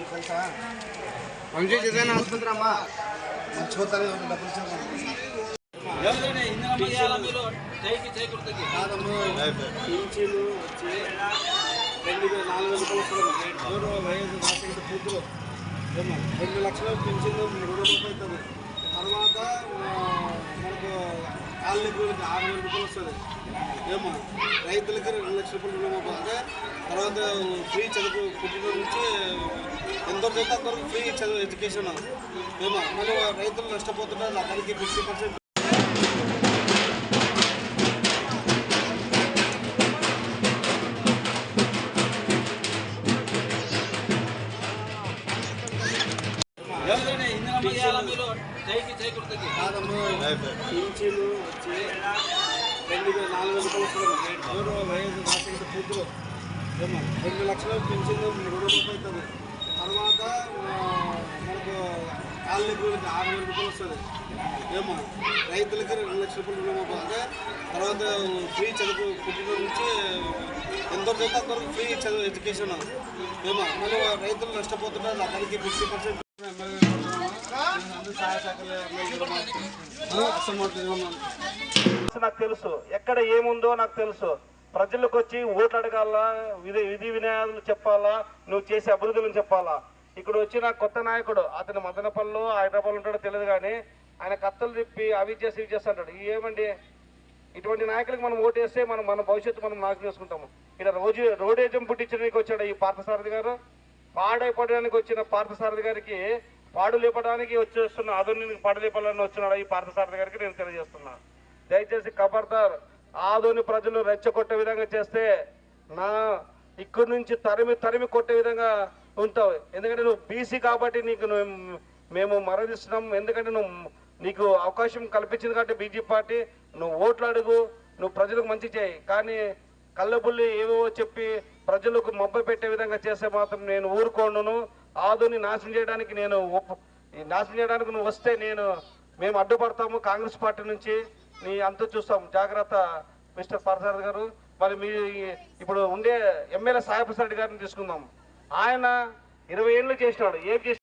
నీకు తెలుసా వంశీ డిజైన్ ఆసుపత్రి అమ్మా మర్చిపోతానే ఉంది డబ్బులు ఇచ్చాను ఎవరైనా ఇందిరమ్మ హామీలో చేయికి చేయకూడదు కాదమ్మా పింఛను వచ్చి రెండు వేల నాలుగు వేల రూపాయలు వస్తుంది గౌరవ వైఎస్ రాష్ట్రపతి కూతురు ఏమ్మా రెండు లక్షల పింఛను మూడు రూపాయలు అవుతుంది తర్వాత ఆ, మనకు కాలనీ ఆరు వేల రూపాయలు వస్తుంది. ఏమో రైతులకి రెండు లక్షల రూపాయలు రుణమాఫీ అదే తర్వాత ఫ్రీ చదువు పుట్టిన నుంచి ఎంతో చదివితే అంతవరకు ఫ్రీ చదువు ఎడ్యుకేషన్. ఏమో మళ్ళీ రైతులు నష్టపోతున్నారు అతనికి ఫిఫ్టీ పర్సెంట్ పింఛను వచ్చి రెండు వేల నాలుగు వేల ఏమో రెండు లక్షల పింఛను మూడు రూపాయలు అవుతుంది. తర్వాత మనకు కాలనీ కూలికి ఆరు వేల రూపాయలు వస్తుంది. ఏమో రైతులకి రెండు లక్షల రూపాయలు రుణమాఫీ అదే తర్వాత ఫ్రీ చదువు పుట్టిన నుంచి ఎంతో చదివితే అంతవరకు ఫ్రీ చదువు ఎడ్యుకేషన్. ఏమో మళ్ళీ రైతులు నష్టపోతున్నారు అతనికి ఫిఫ్టీ పర్సెంట్ అసలు నాకు తెలుసు. ఎక్కడ ఏముందో నాకు తెలుసు. ప్రజలకు వచ్చి ఓట్లు అడగాలా? విధి విధి వినాయాలు చెప్పాలా? నువ్వు చేసే అభివృద్ధులను చెప్పాలా? ఇక్కడ వచ్చిన కొత్త నాయకుడు అతను మదనపల్లిలో హైదరాబాద్ ఉంటాడో తెలియదు కానీ ఆయన కత్తలు తిప్పి అవి చేసి ఇవి చేస్తాడు ఏమండి? ఇటువంటి నాయకులకు మనం ఓటేస్తే మనం మన భవిష్యత్తు మనం నాశనం చేసుకుంటాము. ఇక్కడ రోజు రోడేజం పుట్టించడానికి వచ్చాడు ఈ పార్థసారథి గారు. పాడైపోవడానికి వచ్చిన పార్థసారథి గారికి పాడు లేపడానికి వచ్చేస్తున్న ఆధునిక పాడు లేపాలని వచ్చినాడు ఈ పార్థసారథి గారికి నేను తెలియజేస్తున్నా. దయచేసి ఖబర్దార్ ఆధుని ప్రజలు రెచ్చగొట్టే విధంగా చేస్తే నా ఇక్కడి నుంచి తరిమి తరిమి కొట్టే విధంగా ఉంటావు. ఎందుకంటే నువ్వు బీసీ కాబట్టి నీకు నువ్వు మేము మరణిస్తున్నాం. ఎందుకంటే నువ్వు నీకు అవకాశం కల్పించింది కాబట్టి బీజేపీ పార్టీ నువ్వు ఓట్లు అడుగు నువ్వు ప్రజలకు మంచి చేయి. కానీ కళ్ళబుల్లి ఏవేవో చెప్పి ప్రజలకు మబ్బ పెట్టే విధంగా చేస్తే మాత్రం నేను ఊరుకోండును ఆదుని నాశనం చేయడానికి నేను నాశనం చేయడానికి నువ్వు వస్తే నేను మేము అడ్డుపడతాము కాంగ్రెస్ పార్టీ నుంచి. నీ అంత చూస్తాం. జాగ్రత్త మిస్టర్ ప్రసాద్ గారు. మరి మీ ఇప్పుడు ఉండే ఎమ్మెల్యే సాయప్రసాద్ గారిని తీసుకుందాం. ఆయన ఇరవై ఏళ్ళు చేసినాడు. ఏం